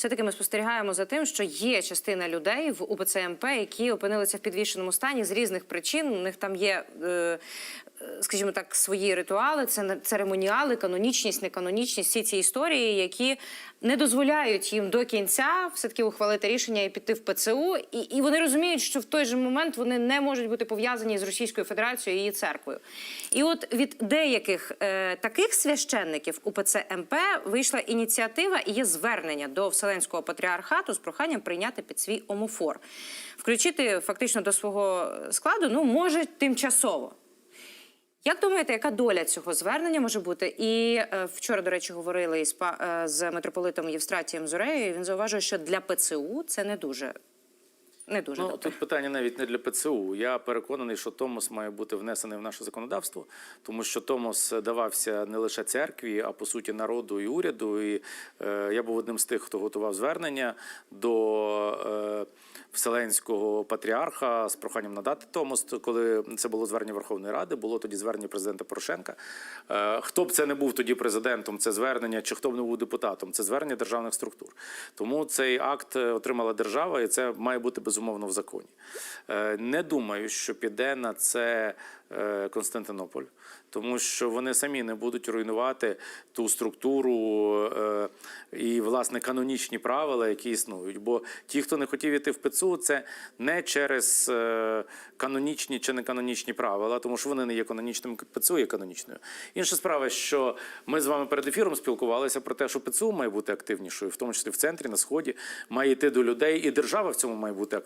все-таки ми спостерігаємо за тим, що є частина людей в УПЦ МП, які опинилися в підвішеному стані з різних причин. У них там є, е, скажімо так, свої ритуали, це церемоніали, канонічність, неканонічність, всі ці історії, які не дозволяють їм до кінця все-таки ухвалити рішення і піти в ПЦУ. І, і вони розуміють, що в той же момент вони не можуть бути пов'язані з Російською Федерацією і її церквою. І от від деяких е, таких священників УПЦ МП вийшла ініціатива і є звернення до Вселенського патріархату з проханням прийняти під свій омофор, включити фактично до свого складу, ну може тимчасово. Як думаєте, яка доля цього звернення може бути? І е, вчора, до речі, говорили із е, з митрополитом Євстратієм Зореєю. Він зауважує, що для ПЦУ це не дуже, не дуже Ну, добре. тут питання навіть не для ПЦУ. Я переконаний, що Томос має бути внесений в наше законодавство, тому що Томос давався не лише церкві, а по суті народу і уряду. І е, я був одним з тих, хто готував звернення до е, Вселенського патріарха з проханням надати Томос. Коли це було звернення Верховної Ради, було тоді звернення президента Порошенка. Е, хто б це не був тоді президентом, це звернення, чи хто б не був депутатом, це звернення державних структур. Тому цей акт е, отримала держава, і це має бути безумовно в законі. Е, Не думаю, що піде на це е, Константинополь, тому що вони самі не будуть руйнувати ту структуру е, і власне канонічні правила, які існують. Бо ті, хто не хотів іти в ПЦУ, це не через канонічні чи не канонічні правила, тому що вони не є канонічними, ПЦУ є канонічною. Інша справа, що ми з вами перед ефіром спілкувалися про те, що ПЦУ має бути активнішою, в тому числі в центрі, на сході, має йти до людей, і держава в цьому має бути.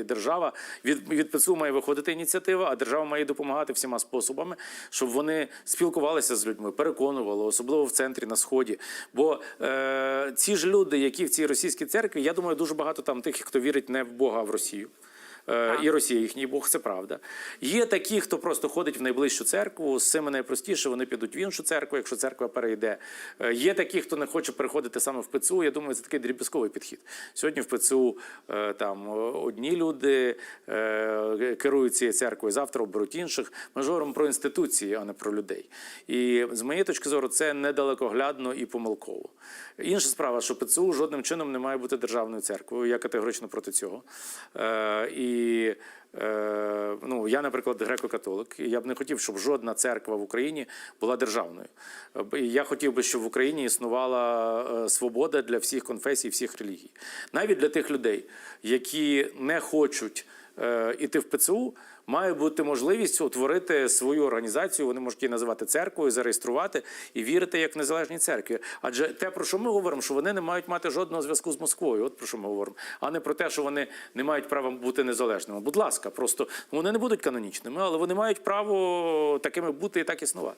І держава від, від ПЦУ має виходити ініціатива, а держава має допомагати всіма способами, щоб вони спілкувалися з людьми, переконували, особливо в центрі на сході. Бо е, ці ж люди, які в цій російській церкві, я думаю, дуже багато там тих, хто вірить не в Бога, а в Росію. Е, І Росія їхній Бог, це правда. Є такі, хто просто ходить в найближчу церкву. З цими найпростіше вони підуть в іншу церкву, якщо церква перейде. Е, Є такі, хто не хоче переходити саме в ПЦУ. Я думаю, це такий дріб'язковий підхід. Сьогодні в ПЦУ е, там одні люди керують цією церквою, завтра оберуть інших. Ми ж говоримо про інституції, а не про людей. І з моєї точки зору, це недалекоглядно і помилково. Інша справа, що ПЦУ жодним чином не має бути державною церквою. Я категорично проти цього. Е, і е, ну, я, наприклад, греко-католик. і Я б не хотів, щоб жодна церква в Україні була державною. Я хотів би, щоб в Україні існувала е, свобода для всіх конфесій, всіх релігій. Навіть для тих людей, які не хочуть іти в ПЦУ, має бути можливість утворити свою організацію. Вони можуть її називати церквою, зареєструвати і вірити як незалежній церкві. Адже те, про що ми говоримо, що вони не мають мати жодного зв'язку з Москвою. От про що ми говоримо, а не про те, що вони не мають права бути незалежними. Будь ласка, просто вони не будуть канонічними, але вони мають право такими бути і так існувати.